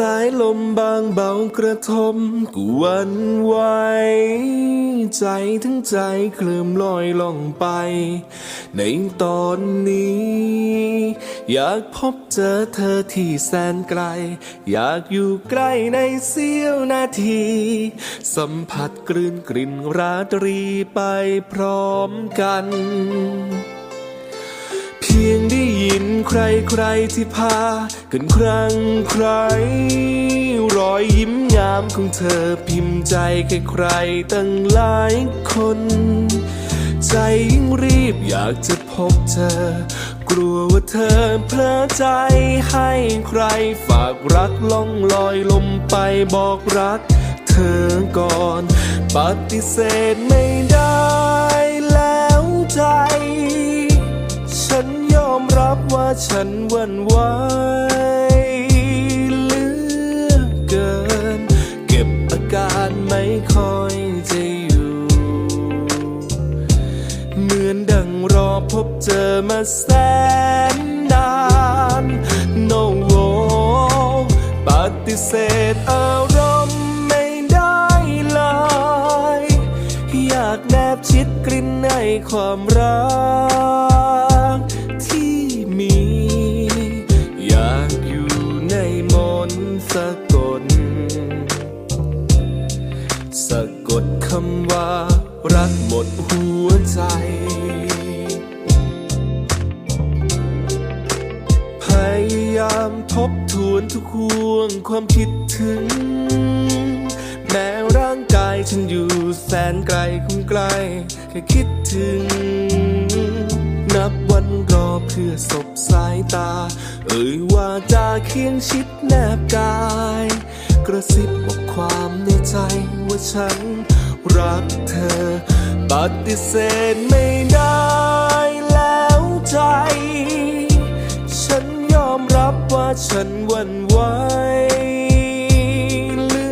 สายลมบางเบากระทมกูวันไหวใจทั้งใจเคลื่อนลอยล่องไป ในตอนนี้ อยากพบเจอเธอที่แสนไกล อยากอยู่ใกล้ในเสี้ยวนาที สัมผัสกลืนกลิ่นราตรีไปพร้อมกัน ยินใครใครๆที่พากันครั้งใคร รอยยิ้มงามของเธอพิมพ์ใจใครใครๆตั้งหลายคน ใจยิ่งรีบอยากจะพบเธอ กลัวว่าเธอเพลอใจให้ใครฝากรักล่องลอยลมไปบอกรัก เธอก่อน ปฏิเสธไม่ได้แล้วใจ ว่าฉันวั่นไหวเหลือเกิน เก็บอาการไม่ค่อยจะอยู่ เหมือนดังรอพบเจอมาแสนนาน No w ปฏิเสธอารมณ์ไม่ได้เลย อยากแนบชิดกลิ่นในความรัก เสธไม่ได้แล้วใจ ฉันยอมรับว่าฉันวันไหวเหลื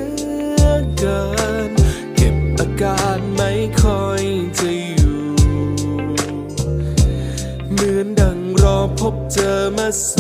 อเกิน เก็บอาการไม่ค่อยจะอยู่ เหมือนดังรอพบเจอมาแส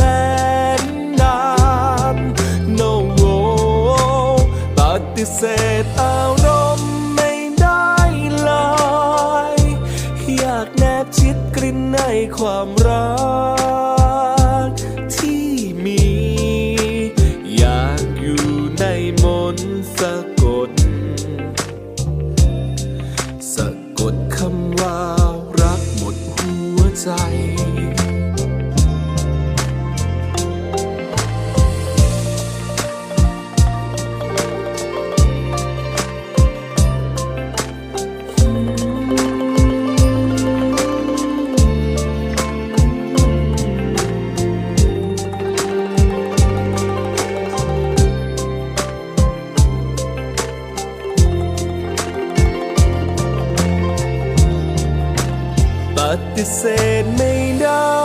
เสธไม่ได้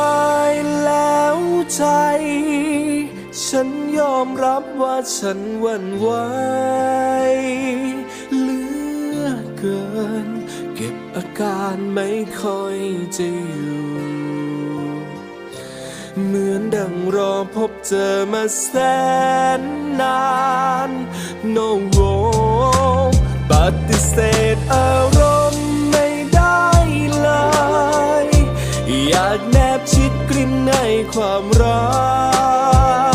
แล้วใจ ฉันยอมรับว่าฉันวันไหวเหลือเกิน เก็บอาการไม่ค่อยจะอยู่ เหมือนดังรอพบเจอมาแสนนาน No w ปฏิเสธอารมณ์ อยากแนบชิดกลิ่นในความรัก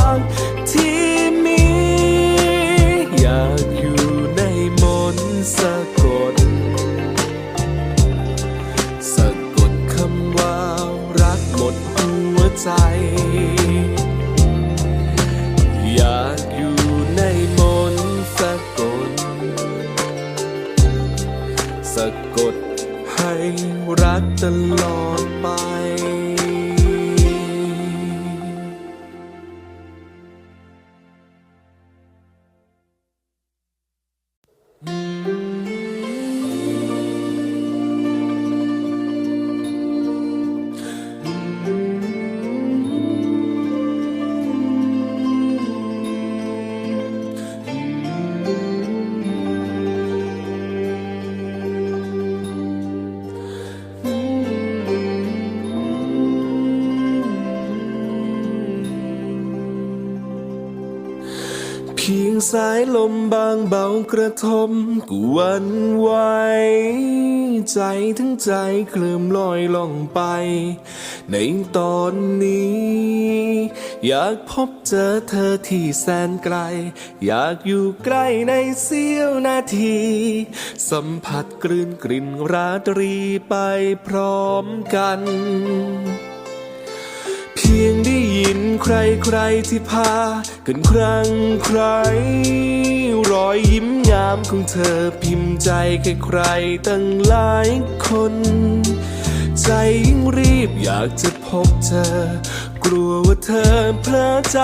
สายลมบางเบากระทบกูวันไหวใจทั้งใจเคลื่อนลอยล่องไป ในตอนนี้ อยากพบเจอเธอที่แสนไกล อยากอยู่ใกล้ในเสี้ยวนาที สัมผัสกลืนกลิ่นราตรีไปพร้อมกัน พียงได้ยินใครใครที่พากันครั้งใคร รอยยิ้มยามของเธอพิมพ์ใจแค่ใครตั้งหลายคน ใจยิ่งรีบอยากจะพบเธอ กลัวว่าเธอเพลอใจ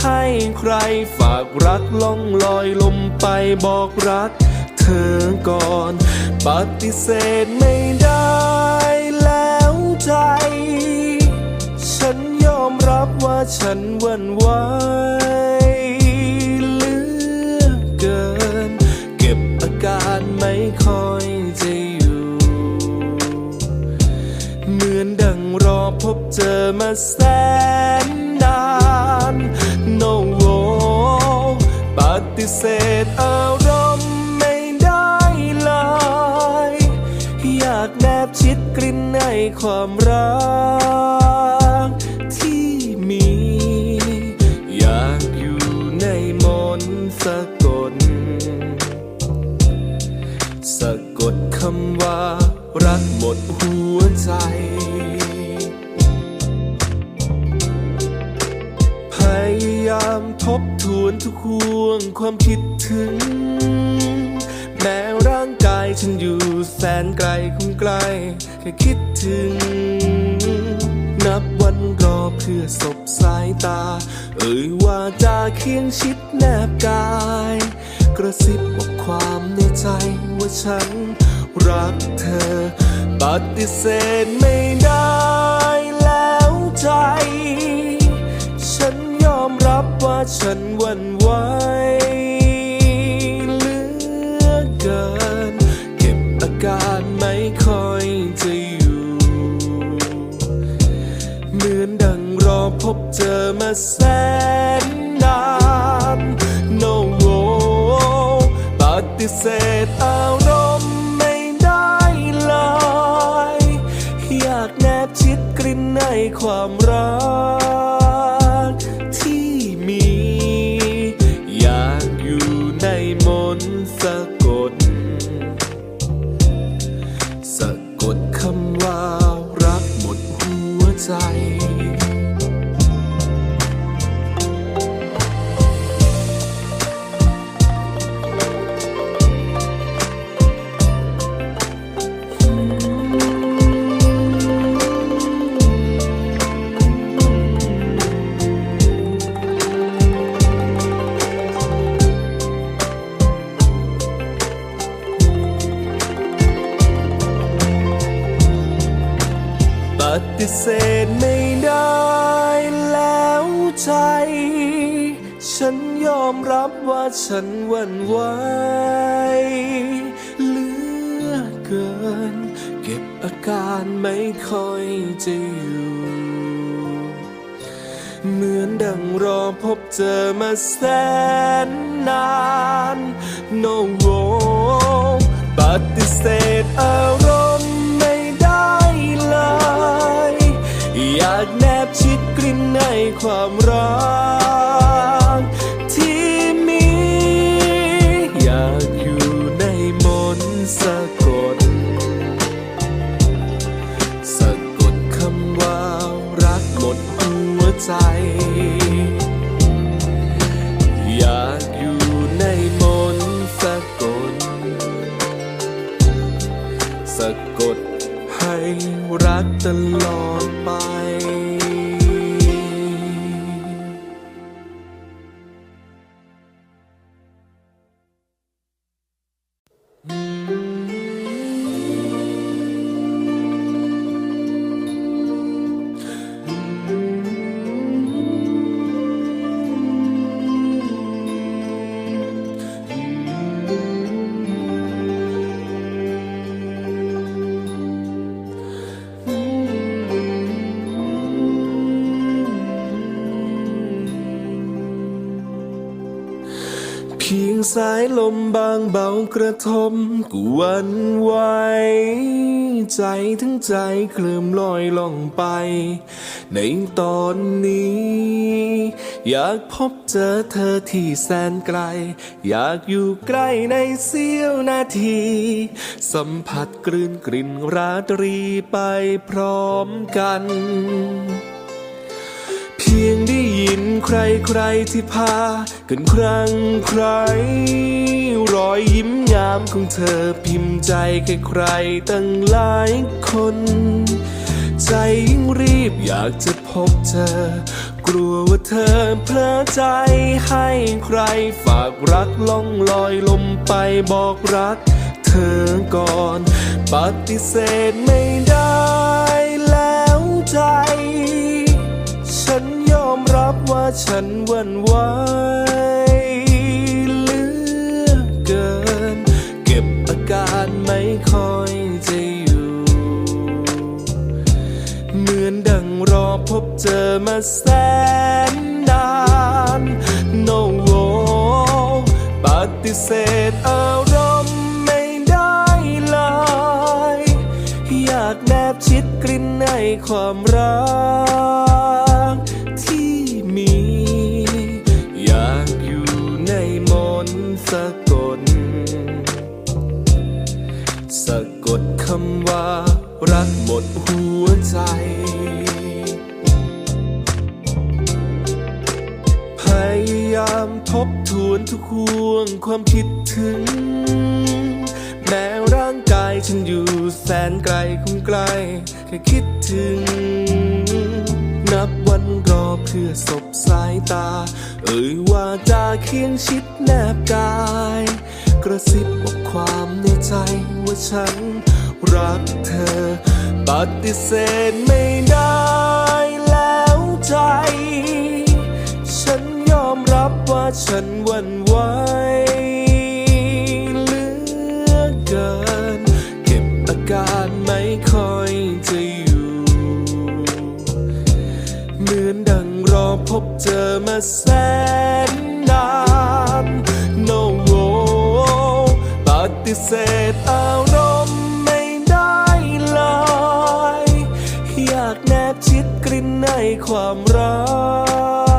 ให้ใครฝากรักล่องลอยลมไปบอกรัก เธอก่อน ปฏิเสธไม่ได้แล้วใจ ฉันวันไหวเหลือเกิน เก็บอาการไม่ค่อยจะอยู่ เหมือนดังรอพบเจอมาแสนนาน No w ปฏิเสธอารมณ์ไม่ได้เลย อยากแนบชิดกลิ่นในความรัก ห่วงความคิดถึง แม้ร่างกายฉันอยู่แสนไกลคงไกล แค่คิดถึง นับวันรอเพื่อสบสายตา เอ่ยว่าจะเคียงชิดแนบกาย กระซิบบอกความในใจว่าฉันรักเธอปฏิเสธไม่ได้แล้วใจ ฉันวันไหวเหลือเกิน เก็บอาการไม่ค่อยจะอยู่ เหมือนดังรอพบเจอมาแสนนาน No w ปฏิเสธอารมณ์ไม่ได้เลย อยากแนบชิดกลิ่นในความ รอพบเจอมาแสนนาน No w ปฏิเสธอารมณ์ไม่ได้เลย อยากแนบชิดกลิ่นในความรักที่มี อยากอยู่ในมนต์สะกดสะกดคำว่ารักหมดหัวใจ รัก สายลมบางเบากระทบกูวันไหวใจทั้งใจเคลื่อนลอยล่องไป ในตอนนี้ อยากพบเจอเธอที่แสนไกล อยากอยู่ใกล้ในเสี้ยวนาที สัมผัสกลืนกลิ่นราตรีไปพร้อมกัน เพียงได้ ยินใครใครที่พากันครั้งใคร รอยยิ้มงามของเธอพิมพ์ใจใครใครตั้งหลายคน ใจยิ่งรีบอยากจะพบเธอ กลัวว่าเธอเพลอใจให้ใครฝากรักล่องลอยลมไปบอกรัก เธอก่อนปฏิเสธไม่ได้แล้วใจ ฉัน รับว่าฉันวันไหวเหลือเกิน เก็บอาการไม่ค่อยจะอยู่ เหมือนดังรอพบเจอมาแสนนาน No ปฏิเสธอารมณ์ไม่ได้เลยอยากแนบชิดกลิ่นในความรัก สะกด สะกดคำว่า รักหมดหัวใจพยายามทบทวนทุกห่วงความคิดถึง แม้ร่างกายฉันอยู่แสนไกลคงไกล แค่คิดถึง นับวันรอเพื่อสบสายตา เอ่ยว่าจะเคียงชิด แนบกาย กระซิบบอกความในใจว่าฉันรักเธอปฏิเสธไม่ได้แล้วใจ ฉันยอมรับว่าฉันวันไหวเหลือเกิน เก็บอาการไม่ค่อยจะอยู่เหมือนดังรอพบเจอมาแสน เศษอารมณ์ไม่ได้ลอยอยากแนบชิดกลิ่นในความรัก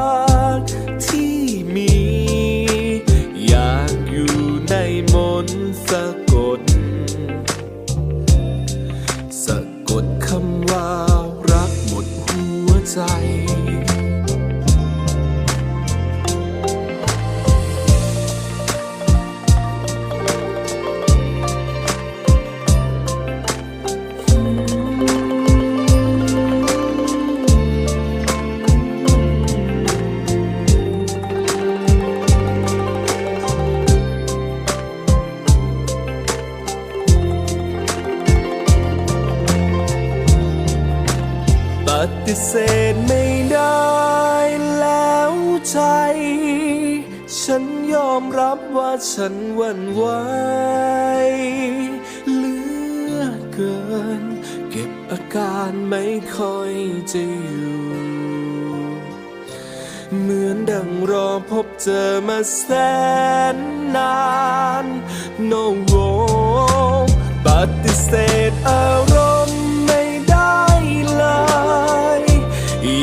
ฉันวันไหวเหลือเกิน เก็บอาการไม่ค่อยจะอยู่ เหมือนดังรอพบเจอมาแสนนาน No ปฏิเสธอารมณ์ไม่ได้เลย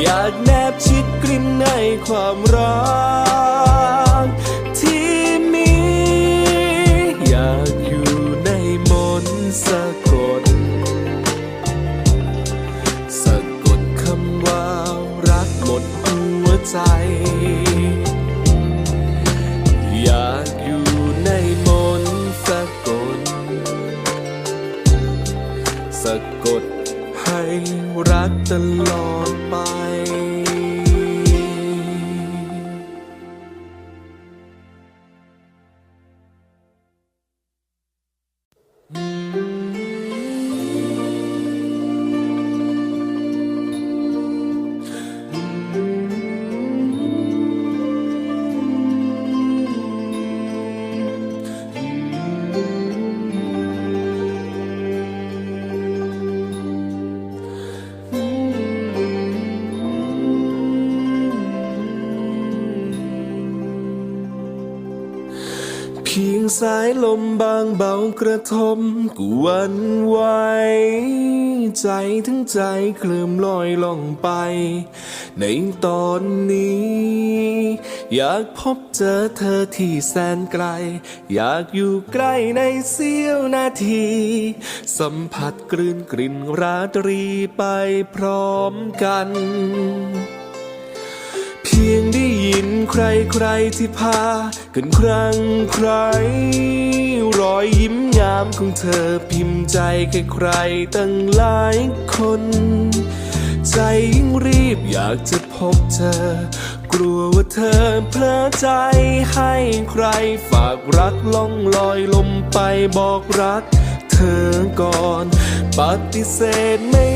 อยากแนบชิดกลิ่นในความรัก สายลมบางเบากระทมกูวันไหวใจทั้งใจเคลื่อนลอยล่องไป ในตอนนี้ อยากพบเจอเธอที่แสนไกล อยากอยู่ใกล้ในเสี้ยวนาที สัมผัสกลืนกลิ่นราตรีไปพร้อมกันเพียงได้ยิน ใครใครที่พากันครั้งใคร รอยยิ้มงามของเธอพิมพ์ใจใครใครตั้งหลายคน ใจยิ่งรีบอยากจะพบเธอ กลัวว่าเธอเพลอใจให้ใครฝากรักล่องลอยลมไปบอกรัก เธอก่อน ปฏิเสธไม่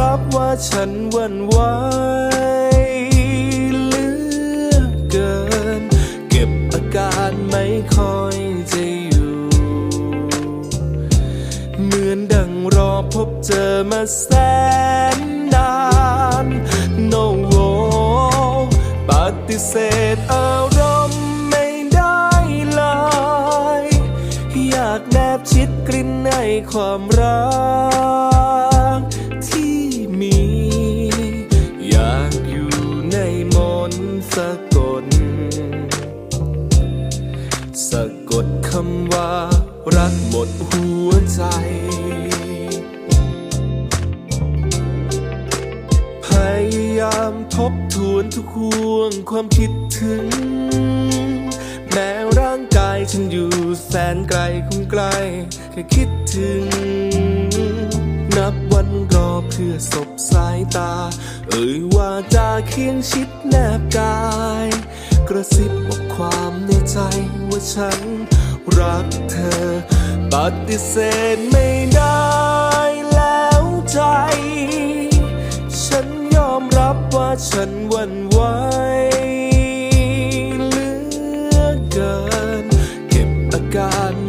รับว่าฉันวันไหวเหลือเกิน เก็บอาการไม่ค่อยจะอยู่ เหมือนดังรอพบเจอมาแสนนาน No w ปฏิเสธอารมณ์ไม่ได้เลย อยากแนบชิดกลิ่นในความรัก รักหมดหัวใจ พยายามทบทวนทุกห่วงความคิดถึง แม้ร่างกายฉันอยู่แสนไกลคงไกล แค่คิดถึง นับวันรอเพื่อสบสายตา เอ่ยว่าจะเคียงชิดแนบกาย กระซิบบอกความในใจว่าฉัน รักเธอ ปฏิเสธไม่ได้แล้วใจ ฉันยอมรับว่าฉันวั่นไหวเหลือเกิน เก็บอาการ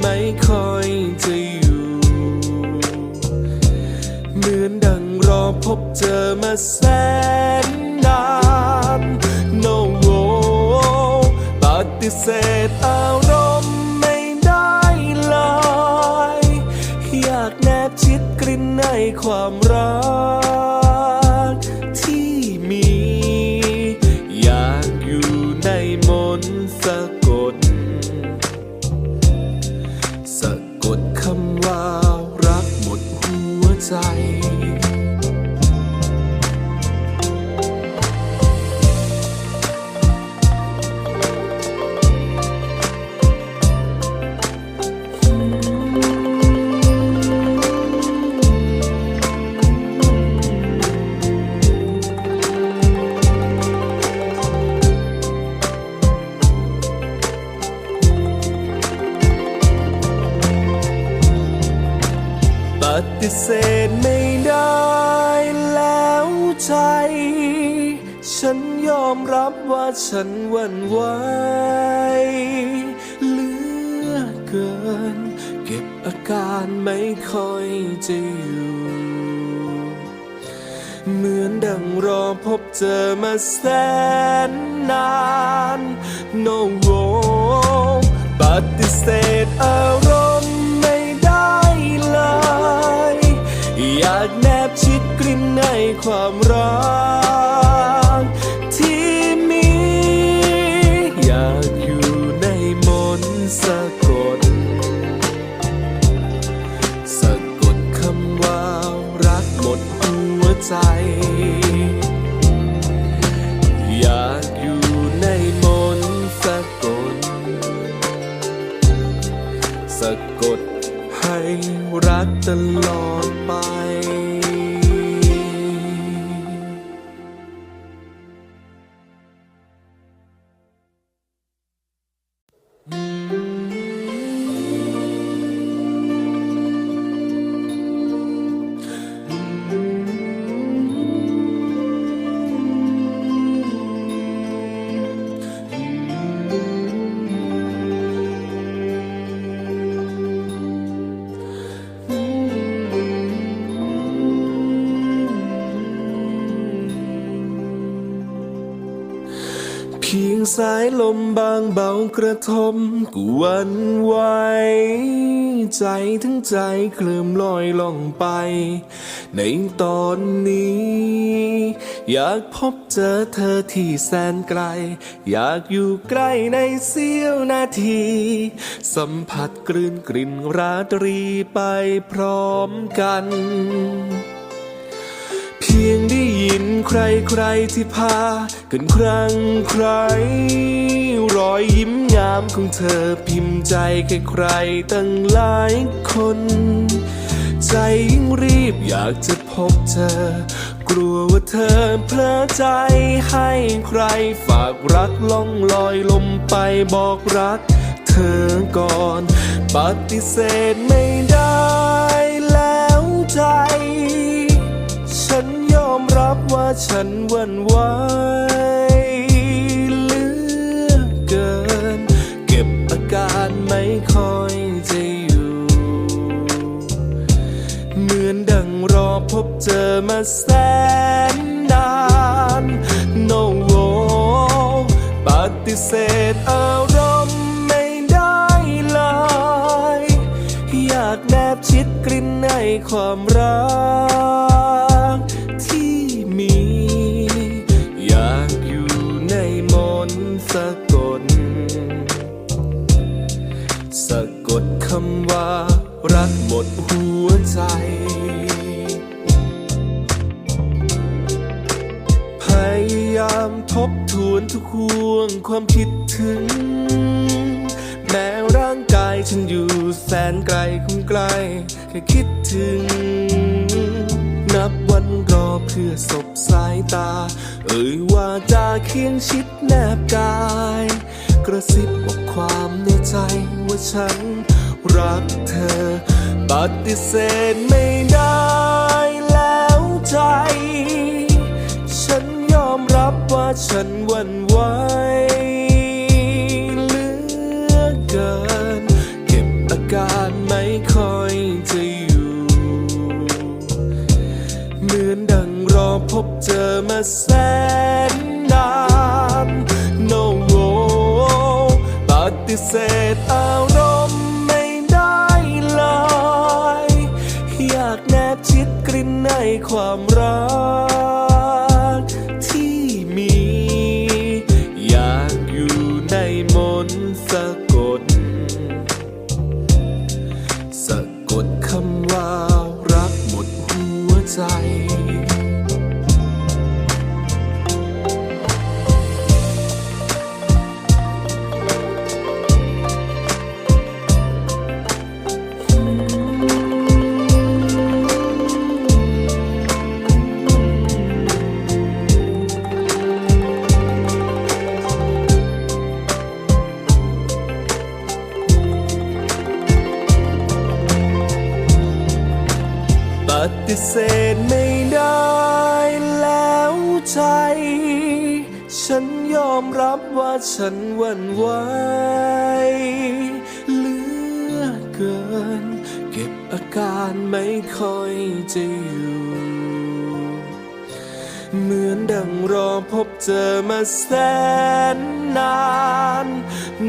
เสธไม่ได้แล้วใจ ฉันยอมรับว่าฉันหวั่นไหวเหลือเกิน เก็บอาการไม่ค่อยจะอยู่ เหมือนดังรอพบเจอมาแสนนาน No w ปฏิเสธอารมณ์ ในความรักที่มี อยากอยู่ในมนสะกด สะกดคำว่ารักหมดหัวใจ อยากอยู่ในมนสะกด สะกดให้รักตลอดไป กระทบกูวันไหวใจทั้งใจเคลื่อนลอยล่องไป ในตอนนี้ อยากพบเจอเธอที่แสนไกล อยากอยู่ใกล้ในเสี้ยวนาที สัมผัสกลืนกลิ่นราตรีไปพร้อมกัน เพียงได้ยินใครใครที่พากันครั้งใครรอยยิ้ม งามของเธอพิมพ์ใจแค่ใครตั้งหลายคน ใจยิ่งรีบอยากจะพบเธอ กลัวว่าเธอเพลอใจให้ใครฝากรักล่องลอยลมไปบอกรัก เธอก่อนปฏิเสธไม่ได้แล้วใจ ฉันยอมรับว่าฉันวันไหว ไม่ค่อยจะอยู่ เหมือนดังรอพบเจอมาแสนนาน No w ปฏิเสธอารมณ์ไม่ได้เลย อยากแนบชิดกลิ่นในความรักที่มี อยากอยู่ในมนต์สะกำว่ารักหมดหัวใจ พยายามทบทวนทุกห่วงความคิดถึง แม้ร่างกายฉันอยู่แสนไกลคงไกล แค่คิดถึง นับวันรอเพื่อสบสายตา เอ่ยว่าจะเคียงชิดแนบกาย กระซิบบอกความในใจว่าฉัน รักเธอ ปฏิเสธไม่ได้แล้วใจ ฉันยอมรับว่าฉันวันไหวเหลือเกิน เก็บอาการไม่ค่อยจะอยู่ เหมือนดังรอพบเจอมาแสนนาน No w ปฏิเสธอารมณ์ ความรัก เจอมาแสนนาน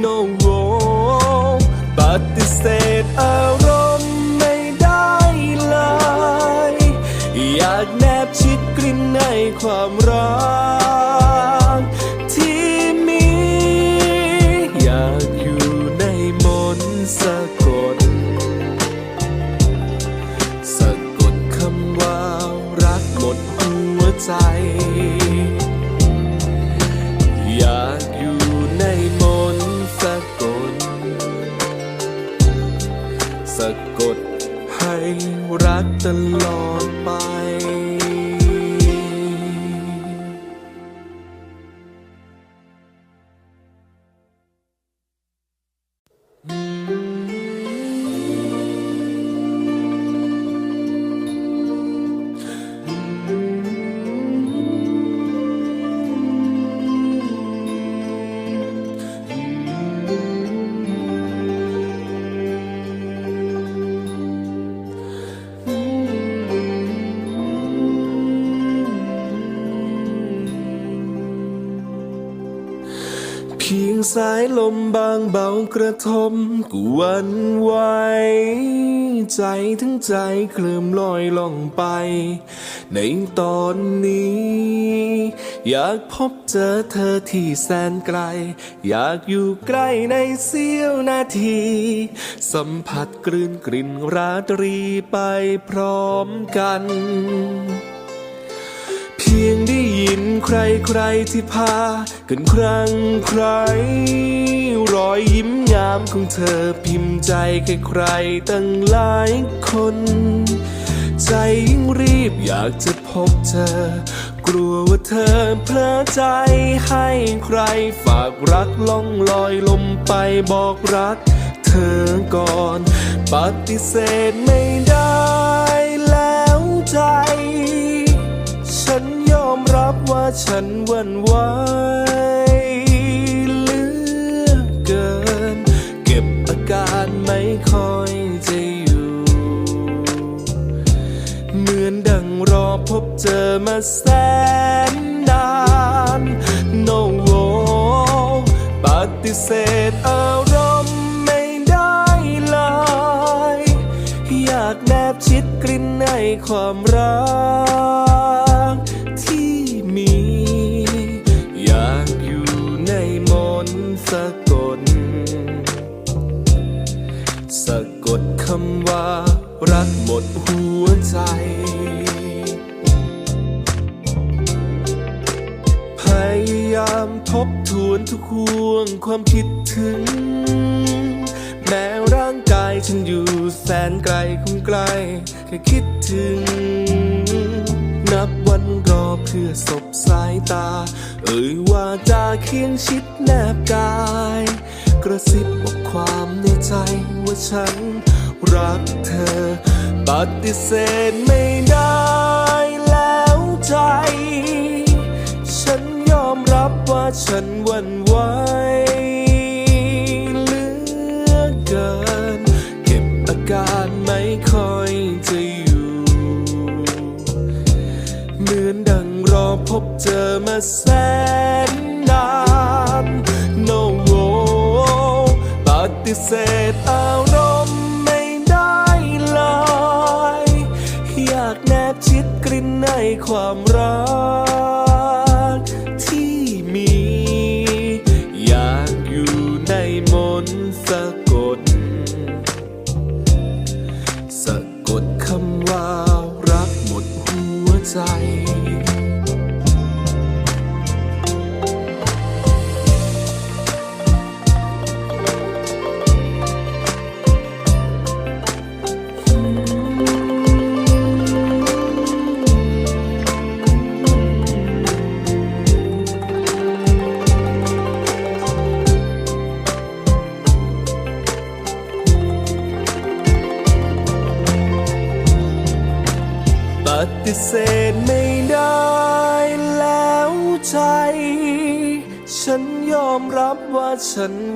No w ปฏิเสธอารมณ์ไม่ได้เลย อยากแนบชิดกลิ่นในความรัก สายลมบางเบากระทบกูวันไหวใจทั้งใจเคลื่มลอยล่องไป ในตอนนี้ อยากพบเจอเธอที่แสนไกล อยากอยู่ใกล้ในเสี้ยวนาที สัมผัสกลืนกลิ่นราตรีไปพร้อมกันเพียงได้ยิน ใครใครที่พากันครั้งใคร รอยยิ้มงามของเธอพิมพ์ใจใครใครตั้งหลายคน ใจยิ่งรีบอยากจะพบเธอ กลัวว่าเธอเพลอใจให้ใครฝากรักล่องลอยลมไปบอกรัก เธอก่อนปฏิเสธไม่ได้แล้วใจ ฉัน อมรับว่าฉันวันไหวเหลือเกิน เก็บอาการไม่ค่อยจะอยู่ เหมือนดังรอพบเจอมาแสนนาน No ปฏิเสธอารมณ์ไม่ได้เลย อยากแนบชิดกลิ่นในความายามทบทวนทุกห่วงความคิดถึง แม้ร่างกายฉันอยู่แสนไกลคงไกล แค่คิดถึง นับวันรอเพื่อสบสายตา เอ่ยว่าจะเคียงชิดแนบกาย กระซิบบอกความในใจว่าฉันรักเธอปฏิเสธไม่ได้แล้วใจ ฉันวันไหวเหลือเกิน เก็บอาการไม่ค่อยจะอยู่ เหมือนดังรอพบเจอมาแสนนาน No ปฏิเสธอารมณ์ไม่ได้เลย อยากแนบชิดกลิ่นในความรัก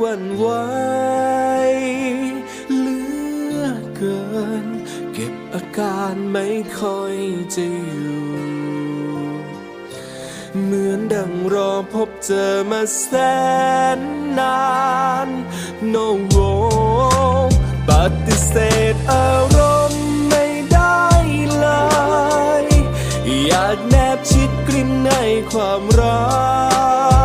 วันไหวเหลือเกิน เก็บอาการไม่ค่อยจะอยู่ เหมือนดังรอพบเจอมาแสนนาน No ปฏิเสธอารมณ์ไม่ได้เลย อยากแนบชิดกลิ่นในความรัก